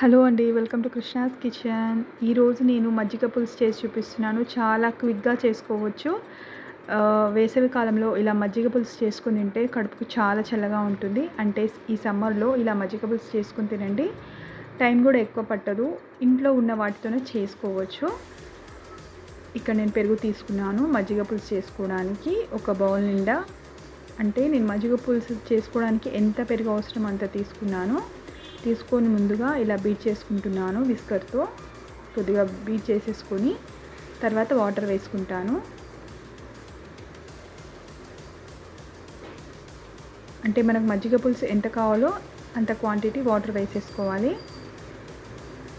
Hello అండి welcome to Krishna's kitchen. ఈరోజు నేను మజ్జిగ పులుసు చేసి చూపిస్తున్నాను. చాలా క్విక్గా చేసుకోవచ్చు. వేసవి కాలంలో ఇలా మజ్జిగ పులుసు చేసుకుని తింటే కడుపుకు చాలా చల్లగా ఉంటుంది. అంటే ఈ సమ్మర్లో ఇలా మజ్జిగ పులుసు చేసుకుని తినండి. టైం కూడా ఎక్కువ పట్టదు. ఇంట్లో ఉన్న వాటితోనే చేసుకోవచ్చు. ఇక్కడ నేను పెరుగు తీసుకున్నాను మజ్జిగ పులుసు చేసుకోవడానికి. ఒక బౌల్ నిండా. అంటే నేను మజ్జిగ పులుసు చేసుకోవడానికి ఎంత పెరుగు అవసరం అంత తీసుకున్నాను. తీసుకొని ముందుగా ఇలా బీట్ చేసుకుంటున్నాను విస్కర్తో. కొద్దిగా బీట్ చేసేసుకొని తర్వాత వాటర్ వేసుకుంటాను. అంటే మనకు మజ్జిగ పులుసు ఎంత కావాలో అంత క్వాంటిటీ వాటర్ వేసేసుకోవాలి.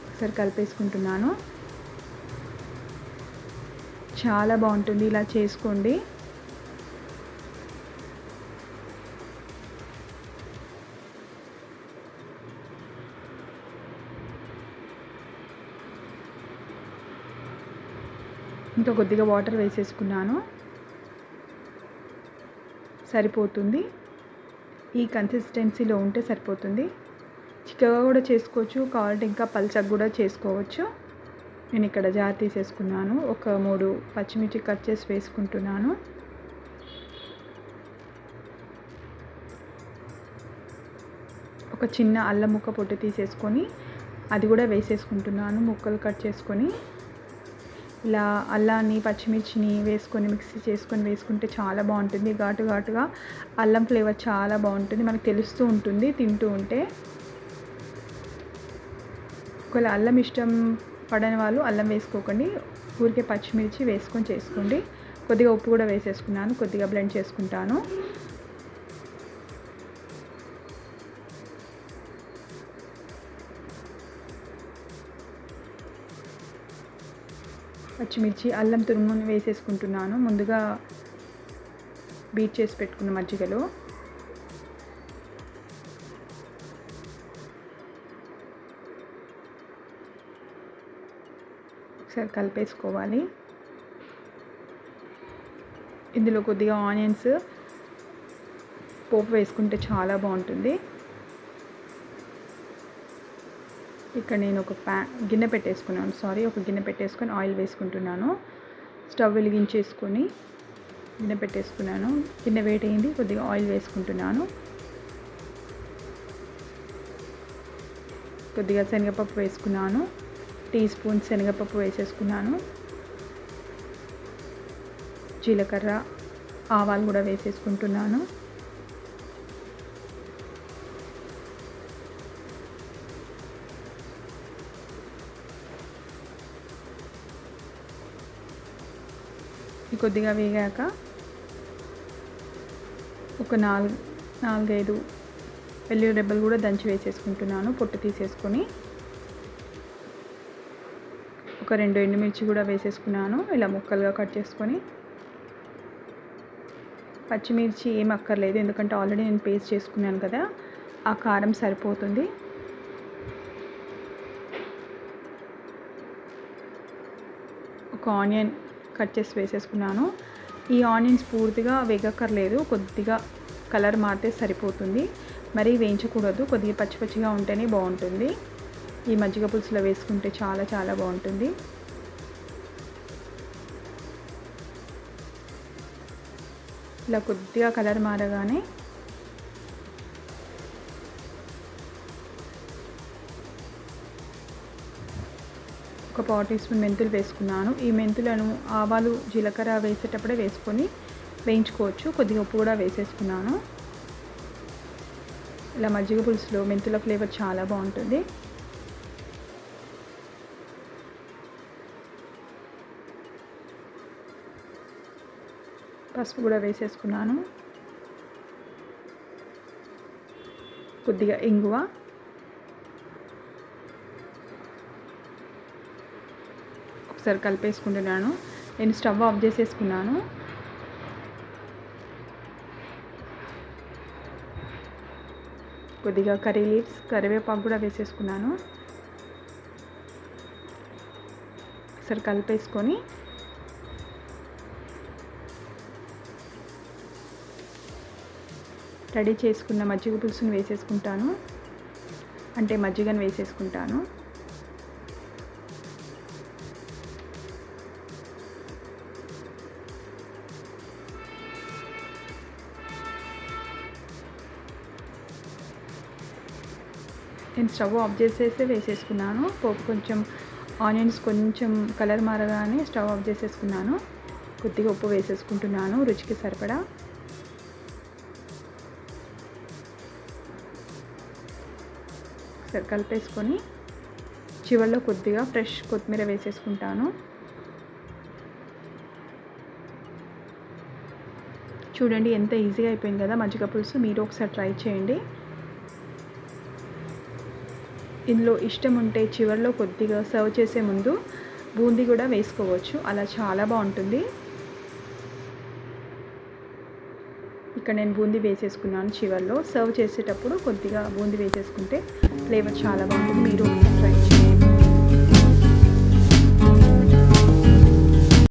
ఒకసారి కలిపేసుకుంటున్నాను. చాలా బాగుంటుంది. ఇలా చేసుకోండి. ఇంకా కొద్దిగా వాటర్ వేసేసుకున్నాను. సరిపోతుంది. ఈ కన్సిస్టెన్సీలో ఉంటే సరిపోతుంది. చిక్కగా కూడా చేసుకోవచ్చు కావాలంటే ఇంకా పల్చగా కూడా చేసుకోవచ్చు. నేను ఇక్కడ జార్ తీసేసుకున్నాను. ఒక మూడు పచ్చిమిర్చి కట్ చేసి వేసుకుంటున్నాను. ఒక చిన్న అల్లం ముక్క పొట్టు తీసేసుకొని అది కూడా వేసేసుకుంటున్నాను ముక్కలు కట్ చేసుకొని. ఇలా అల్లాన్ని పచ్చిమిర్చిని వేసుకొని మిక్సీ చేసుకొని వేసుకుంటే చాలా బాగుంటుంది. ఘాటు ఘాటుగా అల్లం ఫ్లేవర్ చాలా బాగుంటుంది. మనకు తెలుస్తూ ఉంటుంది తింటూ ఉంటే. ఒకవేళ అల్లం ఇష్టం పడని వాళ్ళు అల్లం వేసుకోకండి. ఊరికే పచ్చిమిర్చి వేసుకొని చేసుకోండి. కొద్దిగా ఉప్పు కూడా వేసేసుకున్నాను కొద్దిగా బ్లెండ్ చేసుకుంటాను. పచ్చిమిర్చి అల్లం తురుమును వేసేసుకుంటున్నాను. ముందుగా బీట్ చేసి పెట్టుకున్న మజ్జిగలో. ఒకసారి కలిపేసుకోవాలి. ఇందులో కొద్దిగా ఆనియన్స్ పోపు వేసుకుంటే చాలా బాగుంటుంది. ఇక్కడ నేను ఒక ప్యా గిన్నె పెట్టేసుకున్నాను. సారీ ఒక గిన్నె పెట్టేసుకొని ఆయిల్ వేసుకుంటున్నాను. స్టవ్ వెలిగించేసుకొని గిన్నె పెట్టేసుకున్నాను. గిన్నె వేటైంది కొద్దిగా ఆయిల్ వేసుకుంటున్నాను. కొద్దిగా శనగపప్పు వేసుకున్నాను. టీ స్పూన్ శనగపప్పు వేసేసుకున్నాను. జీలకర్ర ఆవాలు కూడా వేసేసుకుంటున్నాను. కొద్దిగా వేగాక ఒక నాలుగు నాలుగైదు వెల్లుల్లి రెబ్బలు కూడా దంచి వేసేసుకుంటున్నాను. పొట్టు తీసేసుకొని ఒక రెండు ఎండుమిర్చి కూడా వేసేసుకున్నాను. ఇలా ముక్కలుగా కట్ చేసుకొని పచ్చిమిర్చి ఏం అక్కర్లేదు ఎందుకంటే ఆల్రెడీ నేను పేస్ట్ చేసుకున్నాను కదా ఆ కారం సరిపోతుంది. ఒక ఆనియన్ కట్ చేసి వేసేసుకున్నాను. ఈ ఆనియన్స్ పూర్తిగా వేగక్కర్లేదు. కొద్దిగా కలర్ మారితే సరిపోతుంది. మరీ వేయించకూడదు. కొద్దిగా పచ్చి పచ్చిగా ఉంటేనే బాగుంటుంది. ఈ మజ్జిగ పులుసులో వేసుకుంటే చాలా చాలా బాగుంటుంది. ఇలా కొద్దిగా కలర్ మారగానే ఒక పావు టీ స్పూన్ మెంతులు వేసుకున్నాను. ఈ మెంతులను ఆవాలు జీలకర్ర వేసేటప్పుడే వేసుకొని వేయించుకోవచ్చు. కొద్దిగా ఉప్పు కూడా వేసేసుకున్నాను. ఇలా మజ్జిగ పులుసులో మెంతుల ఫ్లేవర్ చాలా బాగుంటుంది. పసుపు కూడా వేసేసుకున్నాను. కొద్దిగా ఇంగువ. ఒకసారి కలిపేసుకుంటున్నాను. నేను స్టవ్ ఆఫ్ చేసేసుకున్నాను. కొద్దిగా కర్రీ లీవ్స్ కరివేపాకు కూడా వేసేసుకున్నాను. ఒకసారి కలిపేసుకొని రెడీ చేసుకున్న మజ్జిగ పులుసుని వేసేసుకుంటాను. అంటే మజ్జిగను వేసేసుకుంటాను. నేను స్టవ్ ఆఫ్ చేసేసి వేసేసుకున్నాను. పోపు కొంచెం ఆనియన్స్ కొంచెం కలర్ మారగానే స్టవ్ ఆఫ్ చేసేసుకున్నాను. కొద్దిగా ఉప్పు వేసేసుకుంటున్నాను రుచికి సరిపడా. కలిపేసుకొని చివరిలో కొద్దిగా ఫ్రెష్ కొత్తిమీర వేసేసుకుంటాను. చూడండి ఎంత ఈజీగా అయిపోయింది కదా మజ్జిగ పులుసు. మీరు ఒకసారి ట్రై చేయండి. ఇందులో ఇష్టం ఉంటే చివరిలో కొద్దిగా సర్వ్ చేసే ముందు బూందీ కూడా వేసుకోవచ్చు. అలా చాలా బాగుంటుంది. ఇక్కడ నేను బూందీ వేసేసుకున్నాను చివరిలో. సర్వ్ చేసేటప్పుడు కొద్దిగా బూందీ వేసేసుకుంటే ఫ్లేవర్ చాలా బాగుంటుంది. మీరు ట్రై